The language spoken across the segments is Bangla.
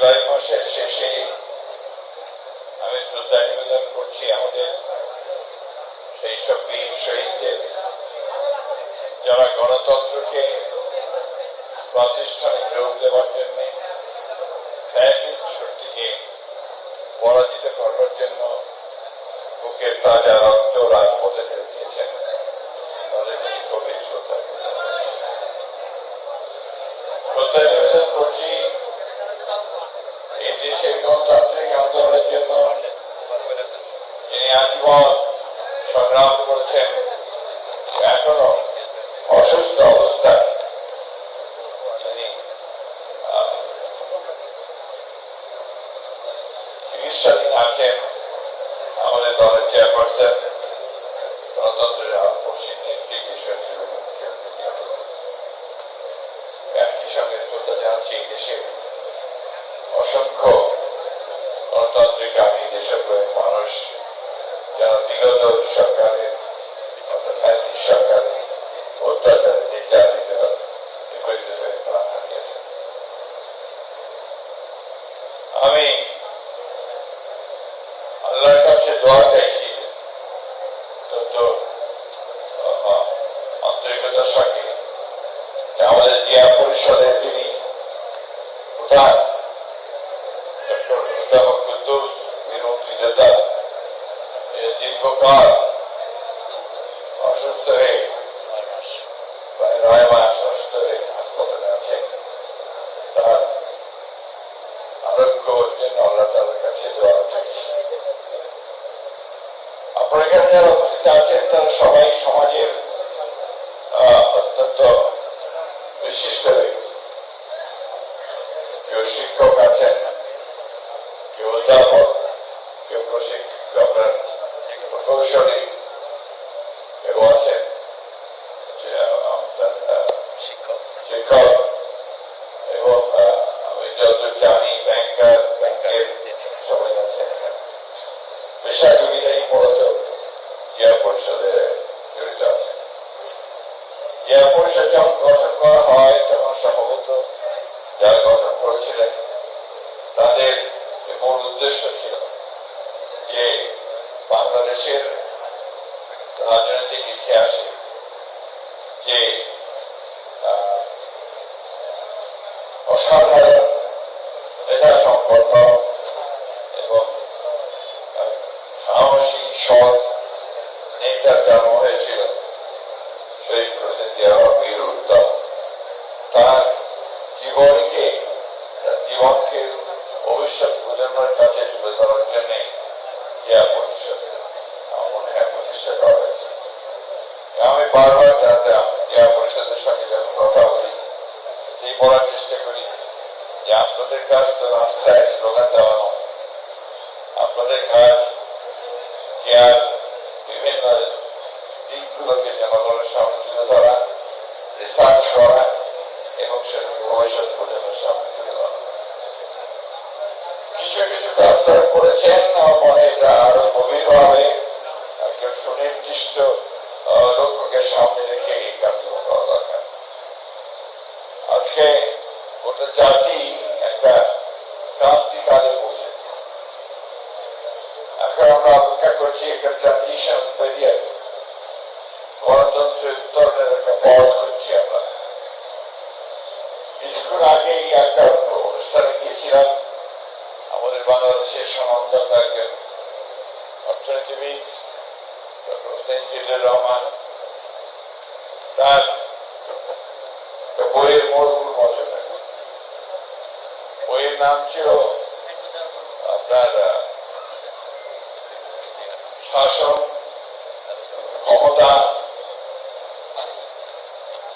জুলাই মাসের শেষে আমি শ্রদ্ধা নিবেদন করছি আমাদের সেই সব বীর শহীদদের। যারা গণতন্ত্রকে প্রাতিষ্ঠানিক রূপ দেওয়ার জন্য, ফ্যাসিস্ট শক্তিকে পরাজিত করবার জন্য বুকের তাজা রক্ত রাজপথে ঢেলে দিয়েছেন তাদের প্রতি গভীর শ্রদ্ধা নিবেদন করছি। শ্রদ্ধা নিবেদন করছি এই দেশের গণতান্ত্রিক আন্দোলনের জন্য যিনি আজীবন সংগ্রাম করেছেন এখনও অসুস্থ অবস্থায় যিনি আহ, চিকিৎসাধীন আছেন আমাদের দলের চেয়ারপারসন নেত্রী কিশোর ত্রিবেদী একই সঙ্গে শ্রদ্ধা জানাচ্ছি এই দেশের অসংখ্য গণতান্ত্রিক আগে দেশপ্রেম মানুষ যারা বিগত সরকারের অর্থাৎ সরকারের অত্যাচারে নির্যাতিত নিপীড়িত হয়ে প্রাণ হারিয়েছেন আমি আল্লাহর কাছে দোয়া চাইছি আহ, তাদের কাছে আপনার এখানে যারা উপস্থিত আছেন তারা সবাই সমাজের অত্যন্ত বিশিষ্ট ব্যক্তি কেউ শিক্ষক আছেন কেউ অধ্যাপক কেউ প্রশিক্ষক আপনার প্রকৌশলী কেউ আছেন। শিক্ষক। শিক্ষক এবং আমি যত জানি ব্যাংকার ব্যাংকের সবাই আছে এখানে পেশাজীবীরাই মূলত জিয়া পরিষদে জড়িত আছে জিয়া পরিষদ যখন গঠন করা হয় তখন সম্ভবত যারা গঠন করেছিলেন, তাদের মূল উদ্দেশ্য ছিল যে বাংলাদেশের রাজনৈতিক ইতিহাসে যে অসাধারণ মেধা সম্পন্ন এবং আহ, সাহসী সৎ নেতার জন্ম হয়েছিল সেই প্রসিদ্ধি বীর উত্তম তার জীবনীকে তার জীবনকে ভবিষ্যৎ প্রজন্মের কাছে তুলে ধরার জন্য জিয়া পরিষদের আমার মনে হয় প্রতিষ্ঠা করা হয়েছে আমি বারবার জানতে জিয়া পরিষদের সঙ্গে যখন কথা বলি এই বলার চেষ্টা করি যে আপনাদের কাজ তো রাস্তায় স্লোগান দেওয়া নয় আপনাদের কাজ, চেয়ার, বিভিন্ন দিকগুলোকে জনগণের সামনে তুলে ধরা রিসার্চ করা এবং সেটাকে ভবিষ্যৎ প্রজন্মের সামনে তুলে ধরা। কিছু কিছু কাজ তারা করেছেন মনে এটা আরও গভীরভাবে একটা সুনির্দিষ্ট লক্ষ্যকে সামনে রেখে এই কাজগুলো করা দরকার। আজকে গোটা জাতি একটা ক্রান্তিকালে বোঝে এখন আমরা অপেক্ষা করছি একটা ট্রানজিশন পেরিয়ড গণতন্ত্রের উত্তরণের একটা পথ খুঁজছি আমরা কিছুক্ষণ আগেই একটা অনুষ্ঠানে গিয়েছিলাম আমাদের বাংলাদেশের সনাতন একজন অর্থনীতিবিদ ডক্টর হোসেন জিল্লুর রহমান তার বইয়ের মূল নাম ছিল আপনার শাসন ক্ষমতা।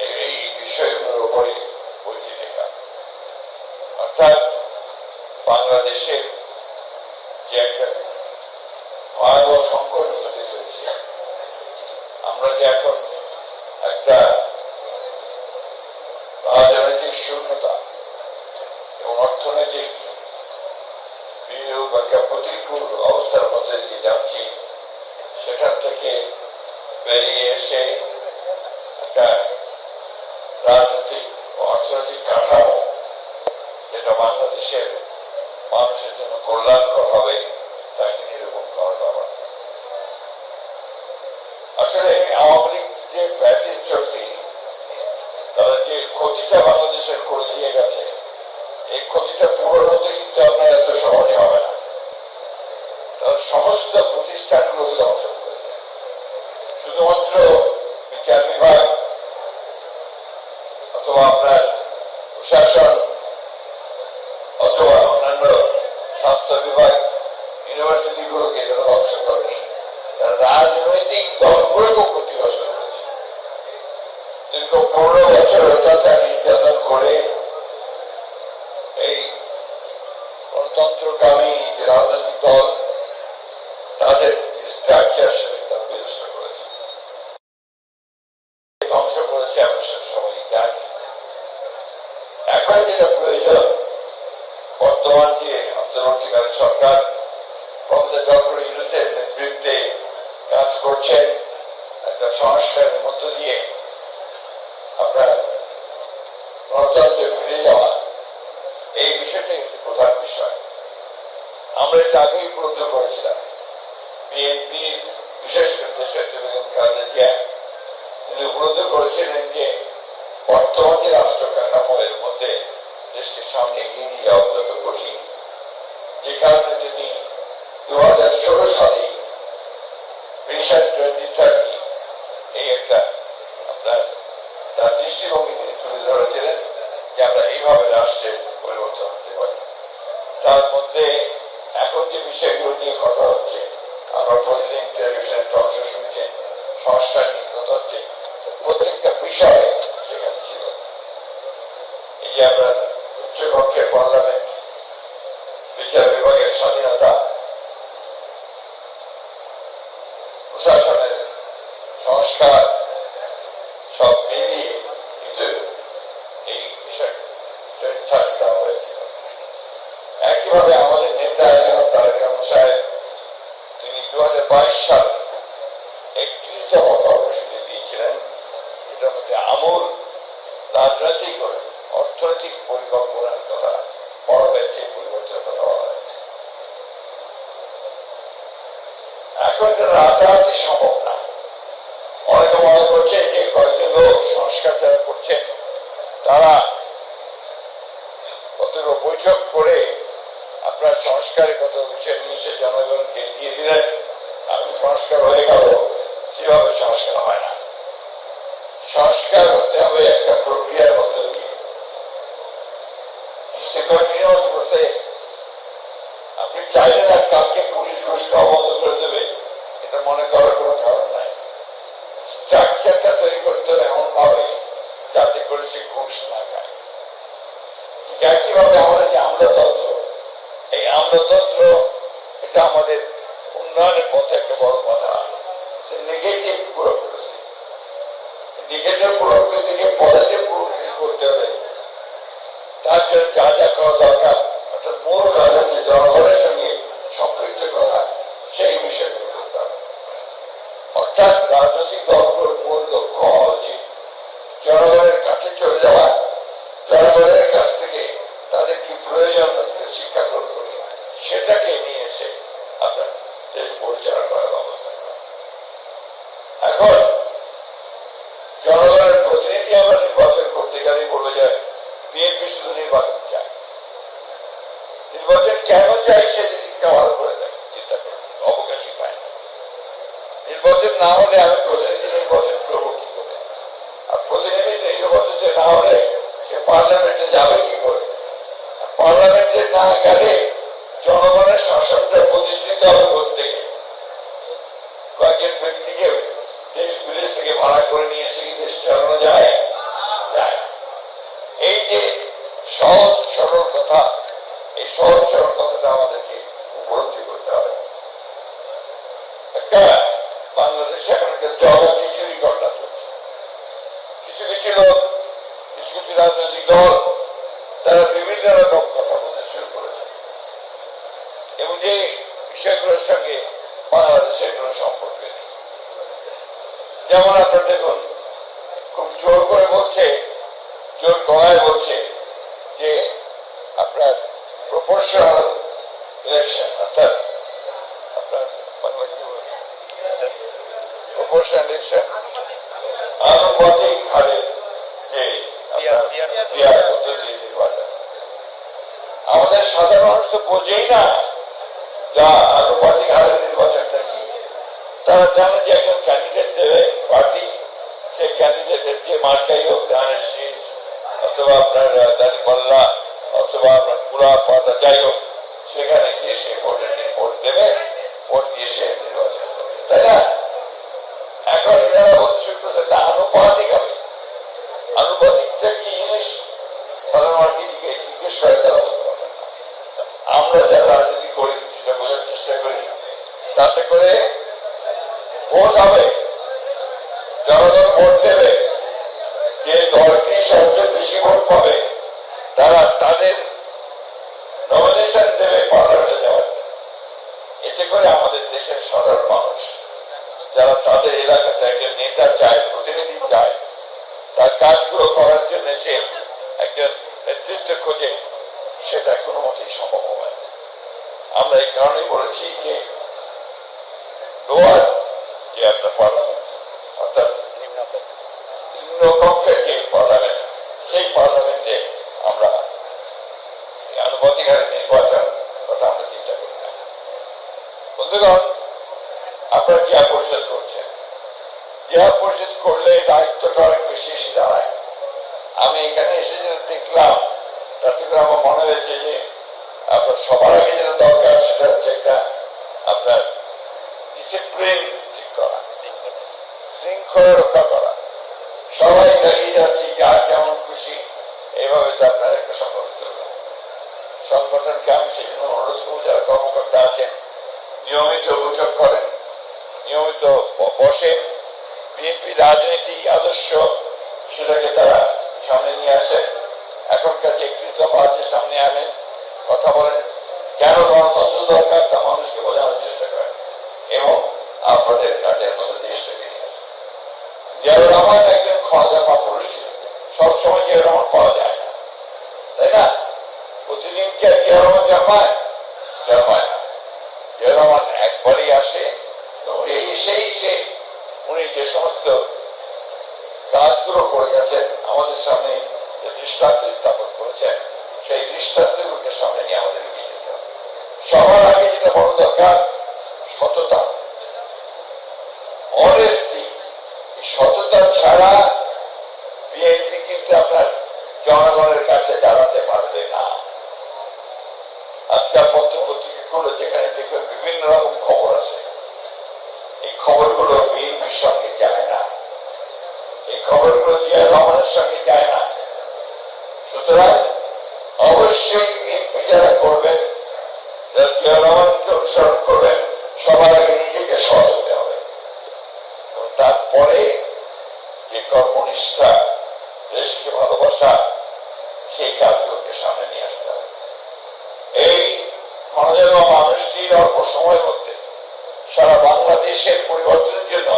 এই- বিষয়গুলোর উপরে বইটি লেখা অর্থাৎ বাংলাদেশের যে একটা ভয়াবহ সংকট উপস্থিত হয়েছে আমরা যে এখন একটা রাজনৈতিক শূন্যতা অর্থনৈতিক বিনিয়োগ প্রতিকূল অবস্থার মধ্যে দিয়ে যাচ্ছি, সেখান থেকে বেরিয়ে এসে একটা রাজনৈতিক অর্থনৈতিক কাঠামো, যেটা বাংলাদেশের মানুষের জন্য কল্যাণকর হবে, তাকে নিরূপণ করার ব্যাপার। আসলে আওয়ামী লীগ যে শক্তি তারা যে ক্ষতিটা বাংলাদেশের করে দিয়ে গেছে এই ক্ষতিটা পূরণ হতে কিন্তু আপনার এত সহজে হবে না। তারা সমস্ত প্রতিষ্ঠানগুলোকে ধ্বংস করেছে। শুধুমাত্র বিচার বিভাগ অথবা আপনার প্রশাসন অথবা অন্যান্য স্বাস্থ্য বিভাগ, ইউনিভার্সিটিগুলোকে তারা ধ্বংস করেনি তারা রাজনৈতিক দলগুলোকেও ক্ষতিগ্রস্ত করেছে। দীর্ঘ পনেরো বছর অত্যাচার, নির্যাতন করে এই গণতন্ত্রকামী যে রাজনৈতিক দল, তাদের স্ট্রাকচার সেটাকে তারা বিনষ্ট করেছে। ধ্বংস করেছে আমরা সেটা সবাই জানি। এখন যেটা প্রয়োজন, বর্তমান যে অন্তর্বর্তীকালীন সরকার, প্রফেসর ডক্টর ইউনুসের নেতৃত্বে কাজ করছেন একটা সংস্কারের মধ্য দিয়ে আপনার গণতন্ত্রে ফিরে যাওয়া, এই বিষয়টাই একটি প্রধান বিষয়। আমরা এটা আগেই উপলব্ধ করেছিলাম। বিএনপি বিশেষ করে বেগম খালেদা জিয়া তিনি উপলব্ধ করেছিলেন যে বর্তমান রাষ্ট্র কাঠামো মধ্যে দেশকে সামনে এগিয়ে নিয়ে যাওয়া অত্যন্ত কঠিন। যে কারণে তিনি দু হাজার ষোলো সালে ভিশন টোয়েন্টি থার্টি এই একটা আপনার তার দৃষ্টিভঙ্গি তিনি তুলে ধরেছিলেন যে আমরা এইভাবে রাষ্ট্রের পরিবর্তন হতে পারি। তার মধ্যে এখন যে বিষয়গুলো নিয়ে কথা হচ্ছে আমরা প্রতিদিন টেলিভিশনে টকশো শুনছেন সংস্কার নিয়ে কথা হচ্ছে, প্রত্যেকটা বিষয় সেখানে ছিল। এই যে আপনার উচ্চকক্ষের পার্লামেন্ট বিচার বিভাগের স্বাধীনতা, প্রশাসনের সংস্কার, সব মিলিয়ে কিন্তু এই বিষয় টোয়েন্টি থার্টি দেওয়া হয়েছিল। একইভাবে আমাদের নেতা জনাব তারেক রহমান সাহেব তিনি দু হাজার বাইশ সালে একত্রিশ দফা কর্মসূচি দিয়েছিলেন। অর্থনৈতিক পরিকল্পনার কথা বলা হয়েছে সম্ভব না অনেকে মনে করছেন যে কয়েকজন লোক সংস্কার যারা করছেন, তারা কতগুলো বৈঠক করে আপনার সংস্কারে কত বিষয় নিয়ে জনগণকে দিয়ে দিলেন। সংস্কার হয়ে গেল, সেভাবে সংস্কার হয় না। সংস্কার হতে হবে একটা প্রক্রিয়ার মধ্য. আপনি চাইলেন আর কালকে পুলিশ ঘুষ খাওয়া বন্ধ করে দেবে, এটা মনে করার কোনো কারণ নাই। স্ট্রাকচারটা তৈরি করতে হবে এমন ভাবে যাতে করে সে ঘুষ না খায়। ঠিক একইভাবে আমাদের যে আমলাতন্ত্র, এই আমলাতন্ত্র, এটা আমাদের উন্নয়নের পথে একটা বড় বাধা। নেগেটিভ ব্যুরোক্রেসি নেগেটিভ ব্যুরোক্রেসিকে পজিটিভ ব্যুরোক্রেসি করতে হবে। তার জন্য যা যা করা দরকার অর্থাৎ মূল কাজ হচ্ছে জনগণের সঙ্গে সম্পৃক্ত করা সেই বিষয়গুলো করতে হবে অর্থাৎ রাজনৈতিক দলগুলোর মূল লক্ষ্য হওয়া উচিত জনগণের কাছে চলে যাওয়া জনগণের কাছ থেকে তাদের কি প্রয়োজন তাদেরকে শিক্ষা গ্রহণ করে সেটাকে নিয়ে এসে আপনার দেশ পরিচালনা করার ব্যবস্থা করা এখন জনগণের প্রতিনিধি আমরা নির্বাচন করতে গেলে বলে যায় বিএনপি শুধু নির্বাচন চায়। নির্বাচন কেন চাই সেদিকটা ভালো করে দেয়, চিন্তা করে অবকাশই পায় না। নির্বাচন না হলে আমি প্রতিনিধি নির্বাচন করব কি করে? আর প্রতিনিধি নির্বাচন যে না হলে সে পার্লামেন্টে যাবে কি করে? পার্লামেন্টে না গেলে জনগণের শাসনটা প্রতিষ্ঠিত হবে গিয়ে কয়েকজন ব্যক্তিকে দেশ বিদেশ থেকে ভাড়া করে নিয়ে এসে দেশ চালানো যায়? যায় এই যে সহজ, সরল কথা, এই সহজ, সরল কথাটা আমাদেরকে উপলব্ধি করতে হবে। একটা বাংলাদেশে এখন একটা জগদীশ্বরী ঘটনা চলছে। কিছু কিছু লোক, কিছু কিছু রাজনৈতিক দল, তারা বিভিন্ন রকম কথা বলতে শুরু করেছে। এবং যে বিষয়গুলোর সঙ্গে বাংলাদেশের কোনো সম্পর্ক নেই। যেমন আপনার দেখুন, খুব জোর করে বলছে, জোর গলায় বলছে যে আপনার প্রপোর্শনাল ইলেকশন অর্থাৎ আপনার বাংলা কি বলে প্রপোর্শন ইলেকশন আনুপাতিক হারে যে পিয়ার পদ্ধতি। নির্বাচন আমাদের সাধারণ মানুষ তো বোঝেই না যা আনুপাতিক হারে নির্বাচনটা কি তারা জানে যে একজন ক্যান্ডিডেট দেবে পার্টি সেই ক্যান্ডিডেটের যে মার্কাই হোক, ধানের অথবা আপনার দাড়ি পাল্লা, অথবা আপনার পুরা পাতা, যাই হোক, সেখানে গিয়ে সে ভোটের দিন ভোট দেবে, ভোট দিয়ে সে নির্বাচন করবে, তাই না? এখন এনারা আনুপাতিক হবে। আনুপাতিকটা কি জিনিস? সাধারণ জিজ্ঞেস করে তারা বলতে আমরা যারা রাজনীতি করি কিছুটা বোঝার চেষ্টা করি। তাতে করে ভোট হবে। জনগণ ভোট দেবে। যে দলটি সবচেয়ে বেশি ভোট পাবে, তারা তাদের নমিনেশন দেবে পার্লামেন্টে যাওয়ার। এতে করে আমাদের দেশের সাধারণ মানুষ, যারা তাদের এলাকাতে একজন নেতা চায়, প্রতিনিধি চায়, তার কাজগুলো করার জন্য সে একজন নেতৃত্ব খোঁজে, সেটা কোনো মতেই সম্ভব হবে আমরা এই কারণেই বলেছি যে লোয়ার, যে আপনার পার্লামেন্ট। নিম্ন কক্ষের যে পার্লামেন্ট সেই পার্লামেন্টে আমরা এই আনুপাতিক হারে নির্বাচন কথা আমরা চিন্তা করি না। বন্ধুগণ আপনারা জিয়া পরিষদ করছেন। জিয়া পরিষদ করলে দায়িত্বটা অনেক বেশি এসে দাঁড়ায়। আমি এখানে এসে যেটা দেখলাম তাতে করে আমার মনে হয়েছে যে আপনার সবার আগে যেটা দরকার সেটা হচ্ছে একটা আপনার ডিসিপ্লিন ঠিক করা। শৃঙ্খলা রক্ষা করা। সবাই দাঁড়িয়ে যাচ্ছি যার যেমন খুশি এইভাবে তো আপনার একটা সংগঠন চলবে না। সংগঠনকে আমি সেই জন্য অনুরোধ করব, যারা কর্মকর্তা আছেন, নিয়মিত বৈঠক করেন, নিয়মিত ব- বসেন। বিএনপি রাজনীতি আদর্শ, সেটাকে তারা সামনে নিয়ে আসেন। এখনকার যে একত্রিশ আছে, সামনে আনেন, কথা বলেন। কেন গণতন্ত্র দরকার, তা মানুষকে বোঝানোর চেষ্টা করেন এবং আপনাদের কাজের মতো দেশটাকে নিয়ে আসেন জিয়াউর রহমান একজন ক্ষমতা পুরুষ ছিলেন সবসময় জিয়াউর রহমান পাওয়া যায়। তাই না? প্রতিদিন কি আর জন্মায় জন্মায় একবারই আসে এই এসেই সে, উনি যে সমস্ত কাজগুলো করে গেছেন, আমাদের সামনে যে দৃষ্টান্ত স্থাপন করেছেন, সেই দৃষ্টান্তগুলোকে সামনে নিয়ে আমাদের এগিয়ে যেতে হবে। সবার আগে যেটা বড় দরকার, সততা। অনেস্টি সততা ছাড়া বিএনপি কিন্তু আপনার জনগণের কাছে দাঁড়াতে পারবে না। আজকাল পত্র পত্রিকাগুলো যেখানে দেখবেন বিভিন্ন রকম খবর আছে। এই খবরগুলো বিএনপির সঙ্গে যায় না। এই খবরগুলো জিয়া রহমানের সঙ্গে যায় না। সুতরাং অবশ্যই বিএনপি যারা করবেন, যারা জিয়া রহমানকে অনুসরণ করবেন, সবার আগে নিজেকে হতে হবে। তারপরে যে কর্মনিষ্ঠা, দেশকে ভালোবাসা সেই কাজগুলোকে সামনে নিয়ে আসতে হবে। এই ক্ষণজেন মানুষটির অল্প সময়ের মধ্যে সারা বাংলাদেশের পরিবর্তনের জন্য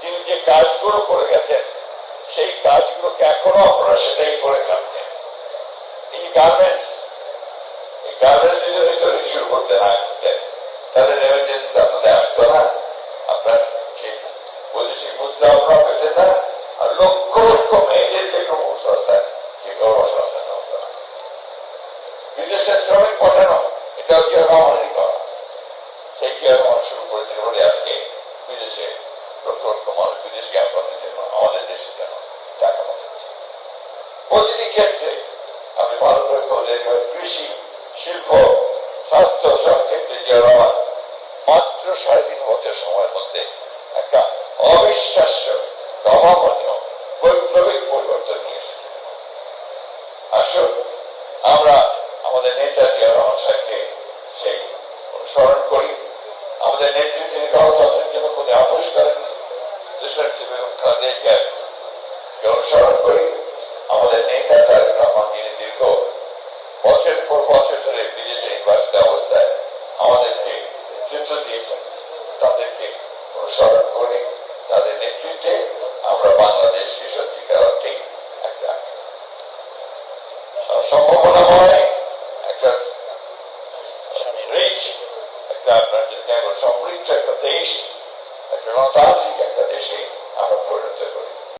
তিনি যে কাজগুলো করে গেছেন, সেই কাজগুলোকে এখনও আপনারা সেটাই করে থাকতেন এই গার্মেন্টস এই গার্মেন্টস যদি তৈরি শুরু করতে না করতেন, তাহলে রেমিটেন্স আপনাদের আসতো না। আপনার সেই বৈদেশিক মুদ্রা আপনারা পেতেন না। আর লক্ষ লক্ষ কর্মসংস্থান সেই কর্মসংস্থান হতো না বিদেশে শ্রমিক পাঠানো এটাও কি করা সেই কি শুরু করেছিল বলে আজকে বিদেশে বিদেশ জ্ঞাপনের জন্য আমাদের টাকা পাঠাচ্ছে? প্রতিটি ক্ষেত্রে কৃষি, শিল্প, স্বাস্থ্য সব ক্ষেত্রে মাত্র সাড়ে তিন বছর সময়ের মধ্যে একটা অবিশ্বাস্য অভাবনীয় বৈপ্লবিক পরিবর্তন নিয়ে আসুন আমরা আমাদের নেতা জিয়া রহমান সাহেবকে সেই অনুসরণ করি। আমাদের তিনি গণতন্ত্রের জন্য কোনো আপোষ করেননি দেশের বেগম অনুসরণ করি, আমাদের নেতা তারেক রহমান যিনি দীর্ঘ বছরের পর বছর ধরে বিদেশে নির্বাচিত অবস্থায় আমাদেরকে নেতৃত্ব দিয়েছেন, তাদেরকে অনুসরণ করে তাদের নেতৃত্বে আমরা বাংলাদেশকে সত্যিকার অর্থে একটা সম্ভাবনাময় একটা স্বনির্ভর। রিচ রিচ একটা আপনার যেটাকে আমরা সমৃদ্ধ একটা দেশ একটা গণতান্ত্রিক একটা দেশে আমরা পরিণত করি।